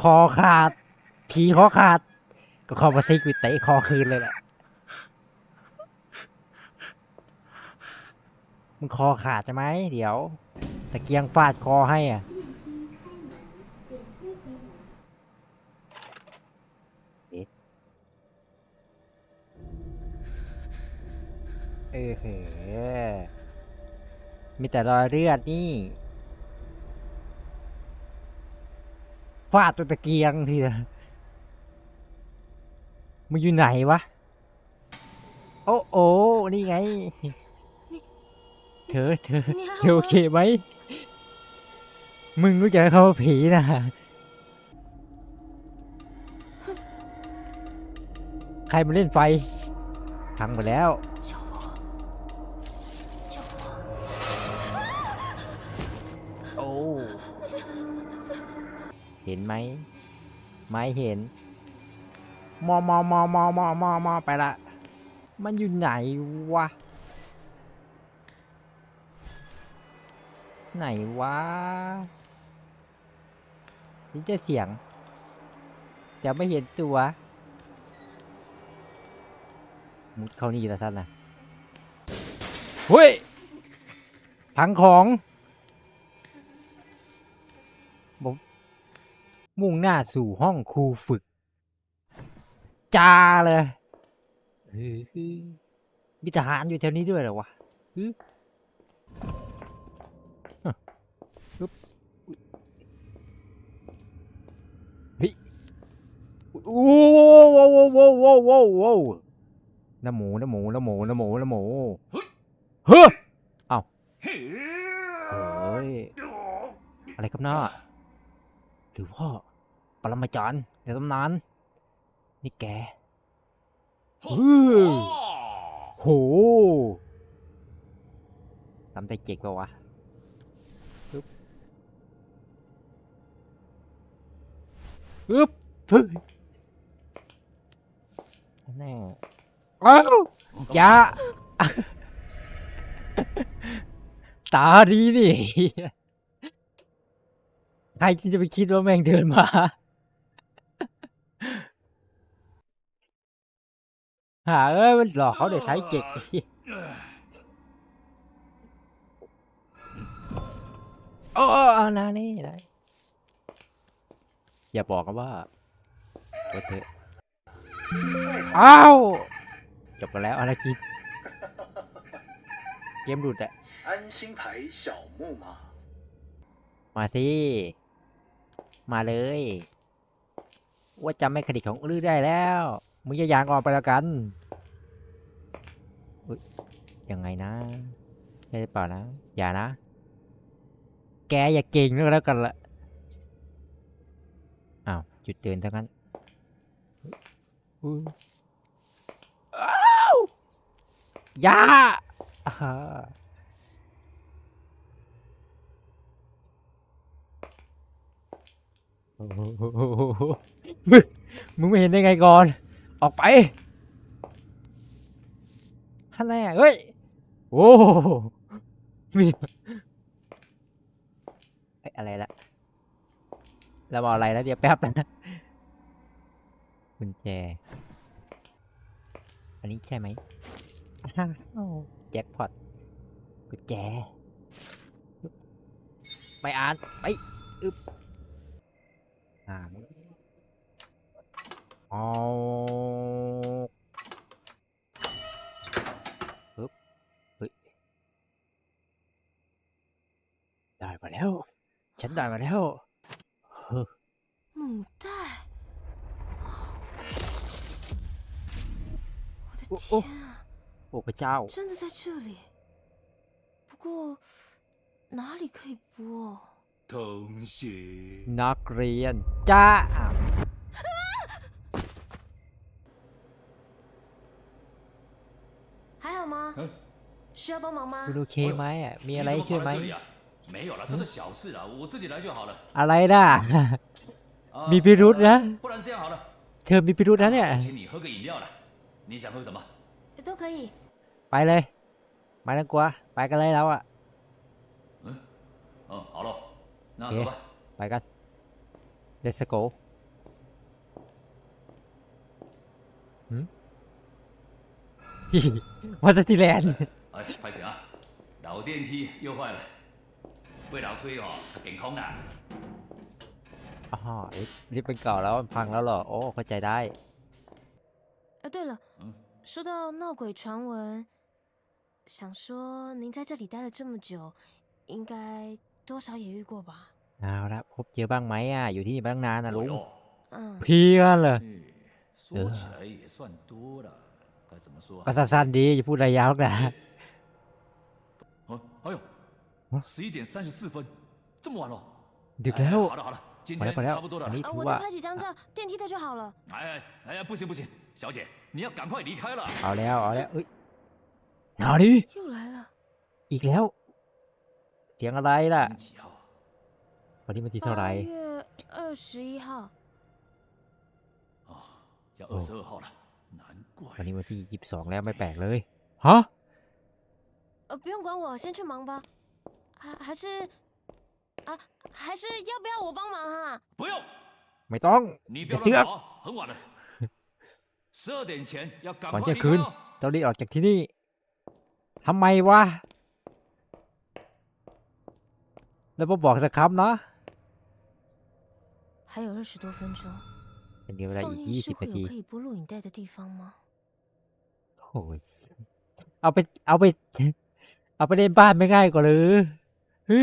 คอขาด ผีคอขาด ก็เข้ามาซิกวิเตะคอคืนเลยแหละ มึงคอขาดใช่ไหม เดี๋ยวตะเกียงฟาดคอให้อะ เออเหอมีแต่รอยเลือดนี่ ฟาดตัวตะเกียงทีนะมันอยู่ไหนวะ โอ้โอ้นี่ไง เธอ เธอ เธอโอเคไหม มึงรู้จักเขาผีนะใครมาเล่นไฟทังหมดแล้ว เห็นไหมไม่เห็น มอมอมอมอมอมอมอไปละ มันอยู่ไหนวะ ไหนวะนี่จะเสียง จะไม่เห็นตัว มุดเข้านี่ล้วท่านนะเฮ้ย พังของ มุ่งหน้าสู่ห้องครูฝึกจ้าเลยเฮ้ยมีทหารอยู่แถวนี้ด้วยเหรอวะฮึฮะฮึบเฮ้ยโอ้โว้โว้โว้โว้โว้โว้โว้น้ำหมูน้ำหมูน้ำหมูน้ำหมูน้ำหมูเฮ้ยเอ้าเฮ้ยอะไรครับน้าหรือว่า ปรมาจารย์ในตำนาน นี่แกอือโหทำได้เจ๊กปะวะปึ๊บปึ๊บเฮ้ยแน่อ้าวอย่าตาดีนี่ ใครจะไปคิดว่าแม่งเดินมา หาเอ้ยมันหลอกเขาเด็กท้ายเจ็ดโอ้อานานี่ไรอย่าบอกกันว่าก็เถอะอ้าวจบไปแล้วอะไรกินเกมดูแดอะมาสิ มาเลย ว่าจำไม่คดีของลื้อได้แล้ว มึงจะยางออกไปแล้วกันอุ๊ยยังไงนะได้หรือเปล่านะ อย่านะ แกอย่าเก่งแล้วกันละอ้าวจุดเตือนทั้งนั้นอุ๊ยอ้าวอย่าอ่าโอ้โหมึงมึงไม่เห็นได้ไงก่อน ออกไปฮันแน่เฮ้ย โอ้โหมีเอ้ยอะไรละเราบอกอะไรแล้วเดี๋ยวแป๊บนะกุญแจ อันนี้ใช่ไหมอ้าวแจ็คพอตกุญแจ ไปอ่าน ไป อึบอ่า เอาปึ๊บเฮ้ย ได้มาแล้ว ฉันได้มาแล้วเฮ้อ 母带！我的哦哦天啊， โอ้พระเจ้า 真的在这里。不过哪里可以播？同学， นักเรียน จ้า 需要帮忙吗 คุณ？โอเคไหมอ่ะ มีอะไร 你怎 ขึ้น 么 ไหม 跑来这里啊？没有了，这是小事了，我自己来就好了。 อะไรน่ะ 啊 มีพิรุษนะ 不然这样好了， เธอมีพิรุธนะเนี่ย 请你喝个饮料了。你想喝什么？都可以。 ไปเลย ไม่ต้องกลัว ไปกันเลยเราอ่ะ 嗯，好了，那诶走吧。 ไปกัน let's go มาสติแลนด์ 哎，拍谁啊？老电梯又坏了，为老推哦，它顶空啊。 อ๋อลิฟต์ลิฟต์เป็นเก่าแล้วมันพังแล้วเหรอ โอ้ เข้าใจได้ 哎，对了，嗯说到闹鬼传闻，想说您在这里待了这么久，应该多少也遇过吧？ เอาละพบเจอบ้างไหมอ่ะ อยู่ที่นี่มาตั้งนานนะลุง 有，嗯， เพี้ยนเลย 嗯，说起来也算多了， 该怎么说啊 ก็？สั้นๆดีจะพูดอะไรยาวหรอกนะ 哦，哎呦啊，十一点三十四分，这么晚了。 ดึกแล้ว 哎好了好了，今 พอ 天 แล้วพอแล้ว 差不多了 อัน。นี้ 啊， ถือ 我 ว่า 再拍几张照，电梯的就好了。哎哎哎呀，不行不行，小姐，你要赶快离开了。 เอาแล้วเอาแล้วเอ้ยเอาดิ 又来了， อีกแล้วเสียงอะไรล่ะ 今天几号啊？ วันนี้มันที่เท่าไหร่ 八月二十一号。啊，要哦二十二号了，难怪 วัน。นี้วันที่ยี่สิบสองแล้วไม่แปลกเลยฮะ 呃，不用管我，先去忙吧。还还是啊，还是要不要我帮忙哈？不用， ไม่ต้อง 你不 อย่า 要 เสือก 乱跑啊，很晚了。十二点前要赶 ก่อน 快 เที่ย 离 งคื 开 น 哦。 ต้องรีบออกจากที่นี่ทำไมวะ แล้วมาบอกสักคำนะ 还有二十多分钟， เป็นเดียวเวลา 放 อีก 映 ยี่ 是 สิบ 会 นาที 有可以播录影带的地方吗？ โอ้ยเอาไปเอาไป เอาไปเล่นบ้านไม่ง่ายกว่าหรือฮึ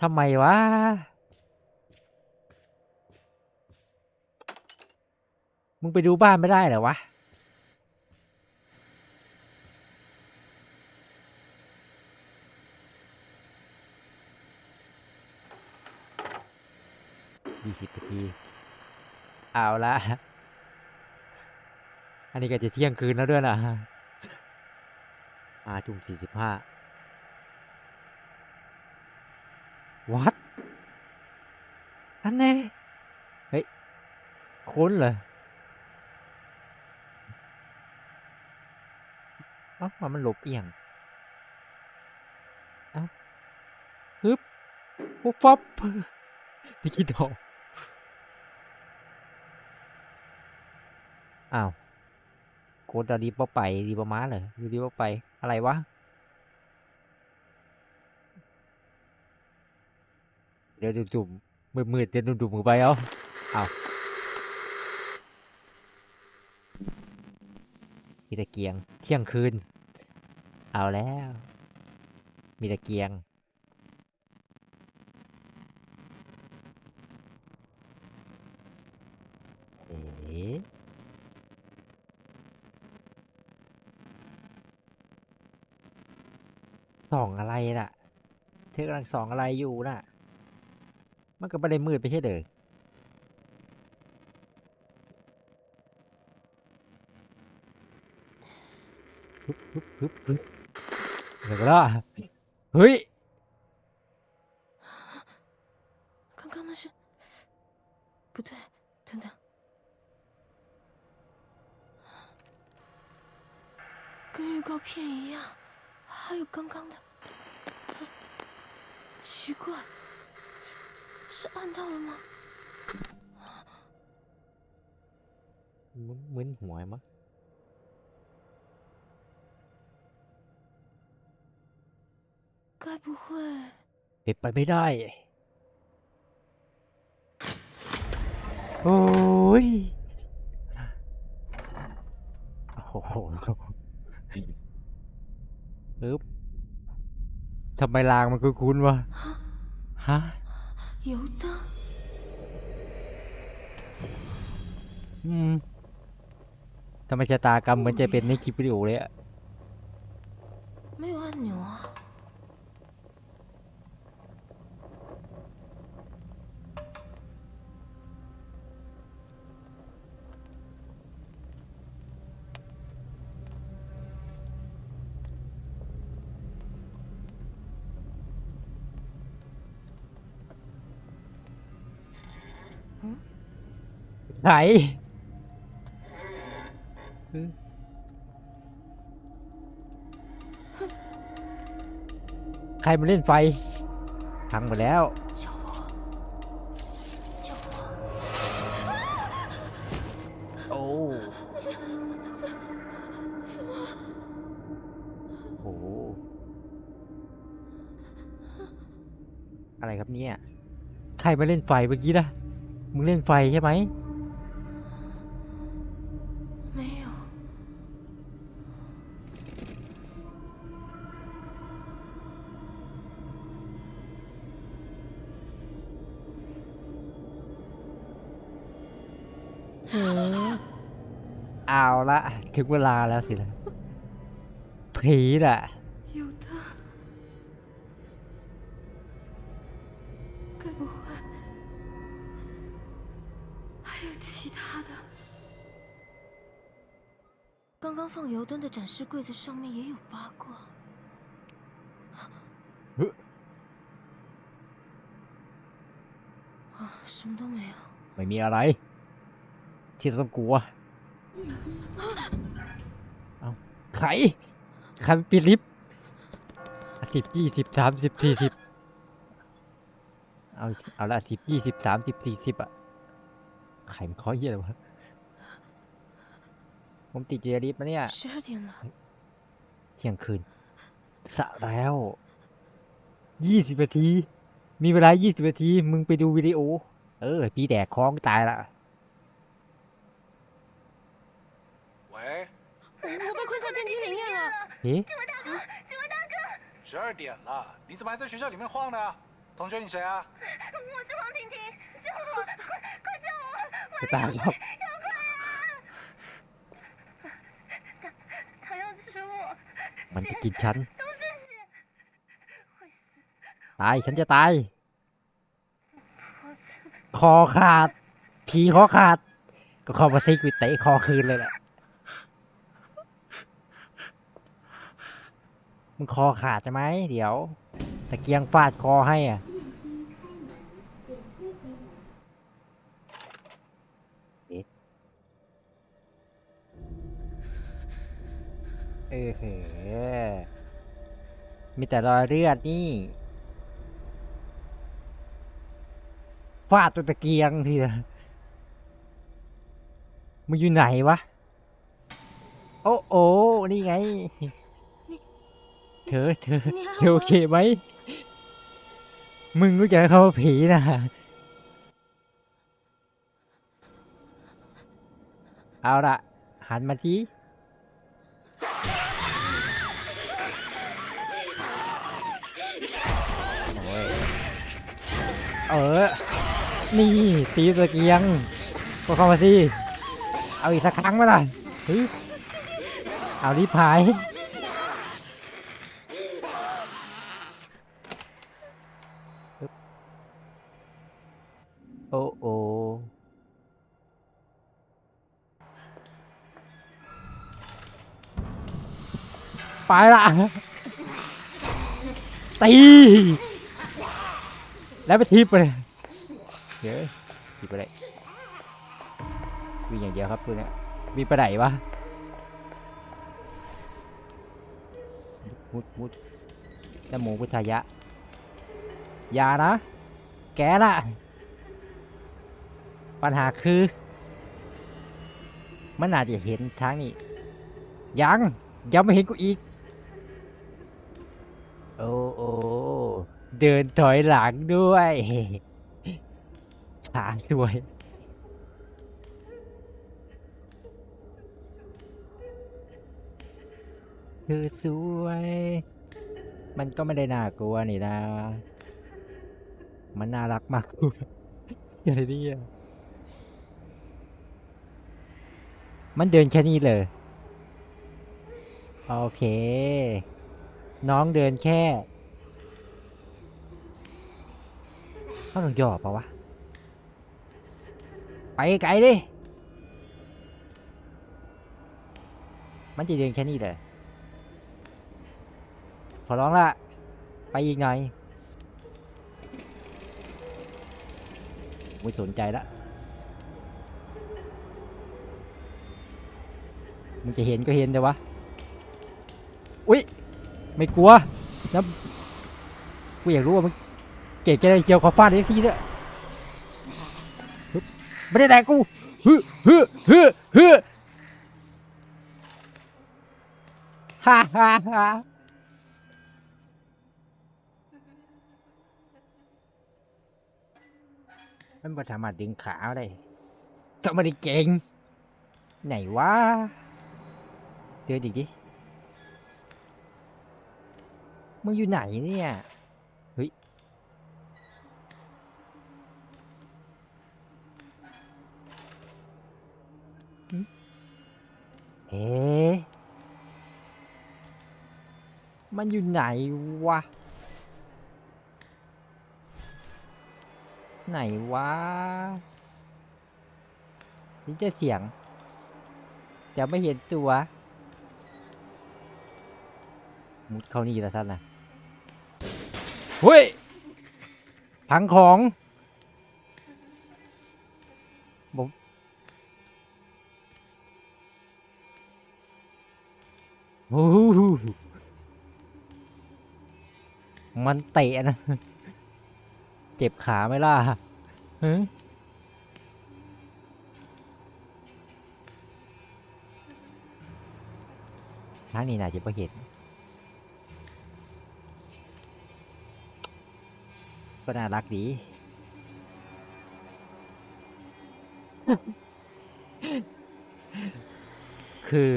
ทำไมวะมึงไปดูบ้านไม่ได้เหรอวะยี่สิบนาที เอาละ อันนี้ก็จะเที่ยงคืนแล้วด้วยนะอาทุ่มสี่สิบห้าวัดอันแน่เฮ้ยค้นเลยเอ้ามันมันหลบเอียงเอ้าฮึบปุ๊บฟับนี่คิดออกอ้าว คตรดีบ่ไปดีบ่มาเลยอยู่ดีบ่ไปอะไรวะเดี๋ยวจุ่มๆมืดๆเดี๋ยวดุ่มๆมือไปเอาเอามีตะเกียง เที่ยงคืน เอาแล้ว มีตะเกียงเอ๋ ส่องอะไรน่ะ เธอกำลังส่องอะไรอยู่น่ะ มันก็ไม่ได้มืดไปใช่เด้อฮึบฮึบฮึบฮึบเดี๋ยวก็ได้เฮ้ย 刚刚那是不对，等等，跟预告片一样， 还有刚刚的，奇怪，是按到了吗？muốn muốn hoài mất Cái bù khuê Thì phải biết đây. ทำไมลางมันคุ้นๆวะ ฮะ油灯？อืมทำไมชะตากรรมเหมือนจะเป็นในคลิปวิดีโอเลยอะ ไหนใครมาเล่นไฟพังหมดแล้ว โอ้โห อะไรครับเนี่ย ใครมาเล่นไฟเมื่อกี้นะ มึงเล่นไฟใช่ไหม没有。เอาละถึงเวลาแล้วสินะผีน่ะ 灯的展示柜子上面也有八卦。呃啊，什么都没有。 ไม่มีอะไร ที่ต้องกลัว เอาใครใครปิดลิฟต์สิบยี่สิบสามสิบสี่สิบเอาเอาละสิบยี่สิบสามสิบสี่สิบอะใครมันเคาะเยี่ยอะไรวะ ผมติดอยู่ในลิฟต์มาเนี่ย 十二点了， เที่ยงคืนสะแล้วยี่สิบนาที มีเวลายี่สิบนาที มึงไปดูวิดีโอ เออ พี่แดกคล้องตายละ 喂，我被困在电梯里面了。 เอ๊ะ 十二点了，你怎么还在学校里面晃呢？同学，你谁啊？我是王婷婷，救我！快快救我！ ไปตามครับ มันจะกินฉัน ตาย ฉันจะตาย คอขาด ผีคอขาด ก็คอมาซิกวิเตะคอคืนเลยแหละ มึงคอขาดใช่ไหม เดี๋ยวตะเกียงฟาดคอให้อะ อเหอมีแต่รอยเลือดนี่ฟาดตัวตะเกียงทีนะมันอยู่ไหนวะ โอ้โอ้นี่ไง เธอ เธอ เธอโอเคไหม มึงรู้จักเขาผีนะเอาละหันมาที เออ นี่ตีตะเกียงก็เข้ามาสิ เอาอีกสักครั้งไหมล่ะเฮ้ยเอารีบหาย โอ้โอไปละตี แล้วไปทีบไปเลยเดี๋ยวทีบไปเลยวิ่งอย่างเดียวครับตัวเนี้ยวิ่งไปไหนวะมุดมุดนะโมพุทธายะอย่านะ แกน่ะปัญหาคือ มันอาจจะเห็นทางนี้ ยังยังไม่เห็นกูอีก โอ้โอ้ เดินถอยหลังด้วยขาด้วย คือสวย มันก็ไม่ได้น่ากลัวนี่นะ มันน่ารักมากอะไรเนี่ยมันเดินแค่นี้เลย โอเค น้องเดินแค่ เขาต้องย่อปะวะ ไปไกลดิ มันจะเดินแค่นี้เลยขอร้องละ ไปอีกหน่อยไม่สนใจละมึงจะเห็นก็เห็นแต่วะ อุ๊ยไม่กลัวแล้วกูอยากรู้ว่ามึง เก่งแค่ไหนเจียวขอฟาดได้ทีเถอะฮึบไม่ได้แดกกูฮึฮึฮึฮึฮ่าฮ่าฮ่ามันบ่สามารถดึงขาได้ก็ไม่ได้เก่ง ไหนวะ เดินอีกดิมึงอยู่ไหนเนี่ย เฮ้ย เอ๊ะ มันอยู่ไหนวะ ไหนวะนี่จะเสียงจะไม่เห็นตัวมุดเข้านี่ล้วท่านนะเฮ้ย พังของผม โอ้มันเตะนะ เจ็บขาไหมล่ะฮะทางนี้น่าจะไม่เห็นก็น่ารักดี คือ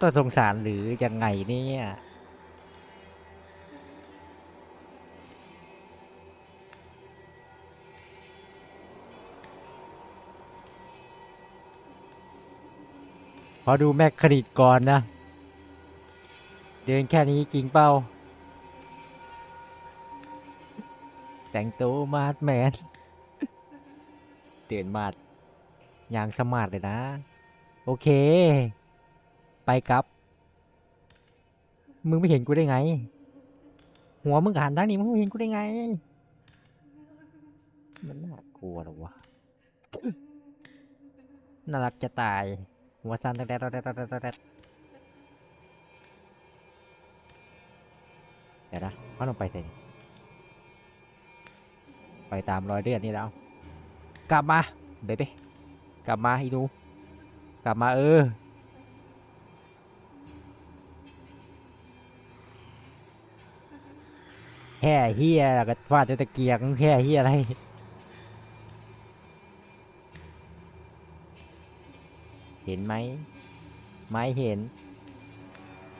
ต้องสงสารหรือยังไงเนี่ยขอดูแมคคณิตก่อนนะ เดินแค่นี้จริงเปล่าแต่งตัวมาดแมนเดินมาดอย่างสมาร์ทเลยนะ โอเค ไปครับ มึงไม่เห็นกูได้ไง หัวมึงหันทางนี้มึงไม่เห็นกูได้ไง มันน่ากลัวเหรอวะ น่ารักจะตาย หัวสั่นแดดแดดแดดแดดแดดเดี๋ยวนะเขาลงไปเสร็จไปตามรอยเลือดนี่แล้ว กลับมาเบเบ้กลับมาอีดู กลับมาเออ แห่เฮียแล้วก็ฟาดด้วยตะเกียงแห่เฮียอะไรเห็นไหมไม่เห็น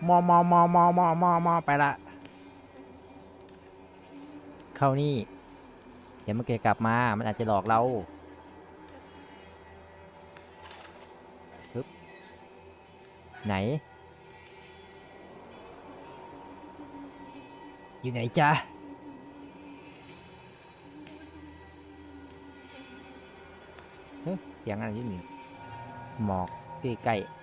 มอมอมอมอมอมอมอไปละ เข้านี่ เดี๋ยวมันเกกลับมา มันอาจจะหลอกเราปึ๊บไหน อยู่ไหนจ๊ะ เฮ้ยเสียงอะไรยี่นี่หมอกใกล้ๆ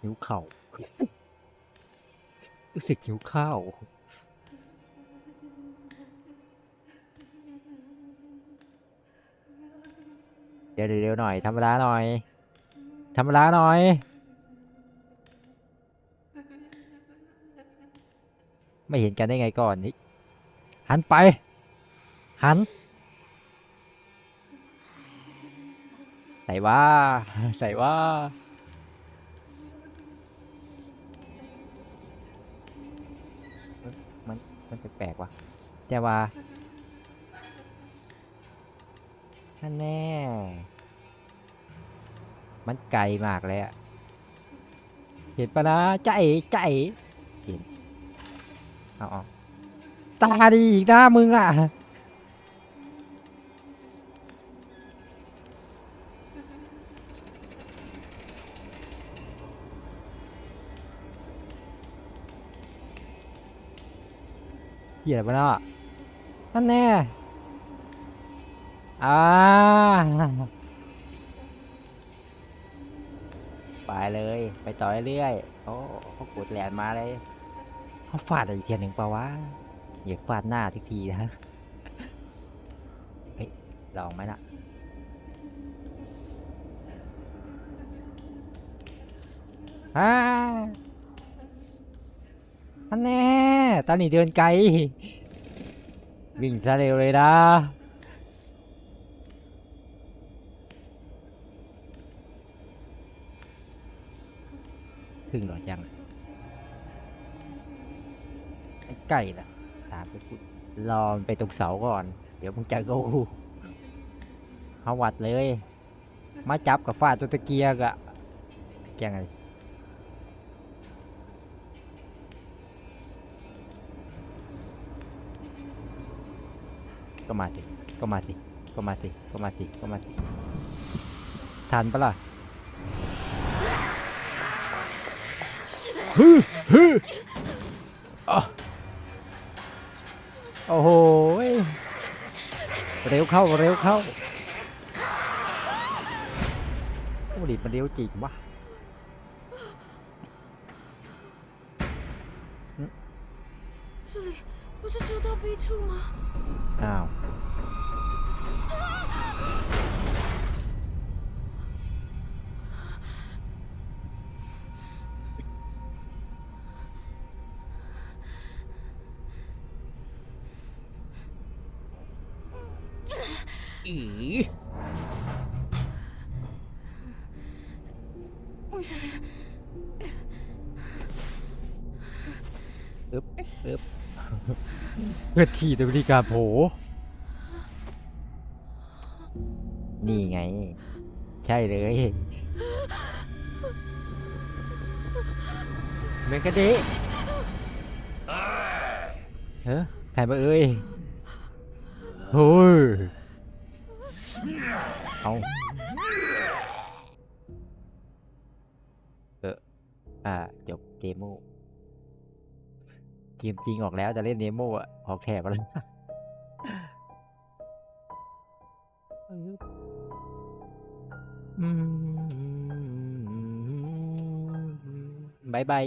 หิวเข่ารู้สึกหิวข้าว เดี๋ยวเร็วๆหน่อยทำเวลาหน่อยทำเวลาหน่อย ไม่เห็นกันได้ไงก่อนนี่หันไป หันใส่ว่าใส่ว่า มันมันแปลกๆว่ะแต่ว่าท่านแน่ มันไกลมากเลยอะเห็นปะนะใจใจเห็นเอาเอาตาดีอีกนะมึงอะ เหี้ยอะไรวะเนาะนั่นแน่อ่าไปเลย ไปต่อเรื่อยๆโอ้เขากดแหลนมาเลยเขาฟาดอีกเทียหนึ่งปล่าวะอยาฟาดหน้าทุกทีนะเฮ้ยลองไหมล่ะอ่า อันแน่ตอนนี้เดินไกล วิ่งซะเร็วเลยนะ ถึงหรอยังไอ้ไก่ละตามไปพูดรอมไปตรงเสาก่อน เดี๋ยวมึงจะกูเอาวัดเลย มาจับกับฟาดตัวตะเกียกอะยังไง ก็มาสิ ก็มาสิ ก็มาสิ ก็มาสิ ก็มาสิ ทันปะล่ะฮึฮึอ่ะโอ้โหยเร็วเข้า เร็วเข้า โอ้ดิมันเร็วจริงวะ 这里不是遮到壁处吗？ อ้าว เพื่อที่ตัวบริการโผนี่ไง ใช่เลยเมกะเดะเฮ้ยใครมาเอ้ยเฮ้ยเอาเอออ่าจบเดโม กมจริงออกแล้วจะเล่นเดโมอะออกแถบแล้วอืมบายบาย